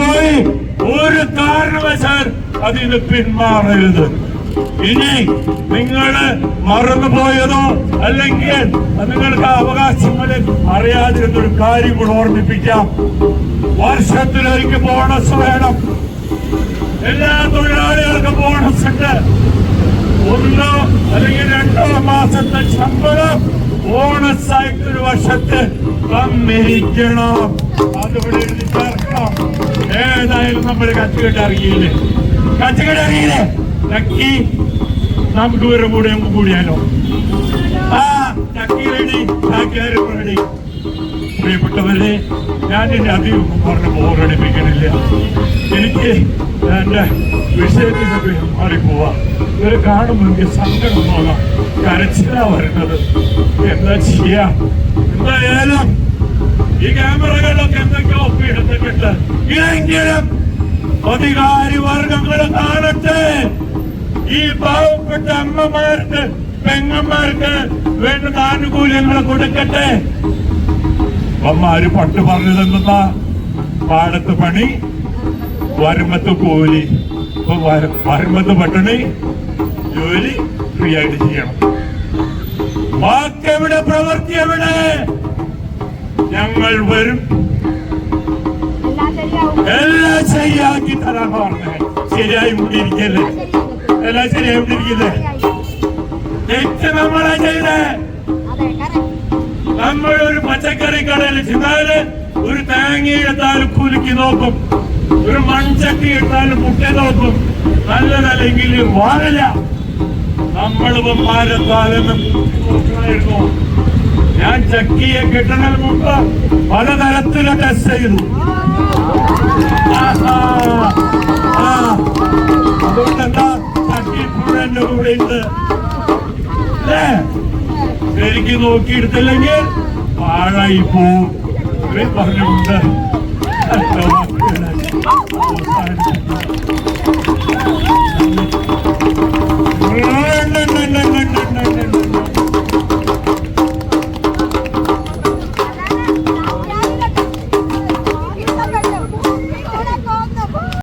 പോയി. ഒരു കാരണവശാൽ അതിന് പിന്മാറരുത്. ഇനി നിങ്ങൾ മറന്നുപോയതോ അല്ലെങ്കിൽ നിങ്ങൾക്ക് അവകാശങ്ങളിൽ അറിയാതിരുന്നൊരു കാര്യം കൂടെ ഓർമ്മിപ്പിക്കാം. വർഷത്തിലൊരിക്കൽ ബോണസ് വേണം. എല്ലാ തൊഴിലാളികൾക്കും ബോണസ് ഉണ്ട്. ഒന്നോ അല്ലെങ്കിൽ രണ്ടോ മാസത്തെ ശമ്പളം ബോണസ് ആയിട്ട് ഒരു വർഷത്തെ തന്നിരിക്കണം. അതുപോലെ എഴുതി ചേർക്കണം ഏതായാലും നമ്മൾ കച്ചുകെട്ട് അറിയില്ലേ കച്ചുകെട്ട് അറിയില്ലേ ചക്കി നമുക്ക് ഇവരുടെ കൂടെ നമുക്ക് കൂടിയാലോ? ആ ചക്കി റെഡി റെഡി പ്രിയപ്പെട്ടവരെ ഞാൻ എന്റെ അധികം പറഞ്ഞ് ബോറടിപ്പിക്കണില്ല എനിക്ക് എന്റെ വിഷയത്തിൽ മാറിപ്പോവാ. ഇവരെ കാണുമ്പോൾ എനിക്ക് സങ്കടം പോകാം കരച്ചിലാ വരുന്നത് എന്താ ചെയ്യാ? എന്തായാലും ഒപ്പിയെടുത്തിട്ടുണ്ട് എങ്കിലും അധികാരി വർഗങ്ങൾ കാണട്ടെ. ഈ പാവപ്പെട്ട അമ്മമാർക്ക് പെങ്ങന്മാർക്ക് വേണ്ടുന്ന ആനുകൂല്യങ്ങൾ കൊടുക്കട്ടെ. അമ്മമാര് പറഞ്ഞു പറഞ്ഞതെന്താ പാടത്ത് പണി വരുമ്പത്ത് കൂലി. ഇപ്പൊ വര- വരുമ്പത്ത് പട്ടിണി ജോലി ഫ്രീ ആയിട്ട് ചെയ്യണം. വാക്കെവിടെ പ്രവൃത്തി എവിടെ? ഞങ്ങൾ വരും. ശരിയാക്കി തരാൻ പറഞ്ഞേ ശരിയായി കൊണ്ടിരിക്കല്ലേ എല്ലാം ശരിയായി കൊണ്ടിരിക്കല്ലേ തെറ്റ് നമ്മൾ ഒരു പച്ചക്കറി കടയിൽ ചെന്നാൽ ഒരു തേങ്ങ എടുത്താലും കുലുക്കി നോക്കും. ഒരു മൺചട്ടി എടുത്താലും മുട്ട നോക്കും. നല്ലതല്ലെങ്കിൽ വാഴല. നമ്മളിപ്പം ഭാരത്താലെന്ന് നോക്കണമായിരുന്നു ഞാൻ ചക്കിയെ കിട്ടണതിന് മുമ്പ് പലതരത്തിലെ ടെസ്റ്റ് ചെയ്തു. അതുകൊണ്ടെന്താ തട്ടിപ്പുഴന്റെ കൂടെ ഉണ്ട് അല്ലേ ശരിക്ക് നോക്കിയെടുത്തില്ലെങ്കിൽ പാഴായി പോവും. പറഞ്ഞുകൊണ്ട് അവസാനിപ്പിക്കും.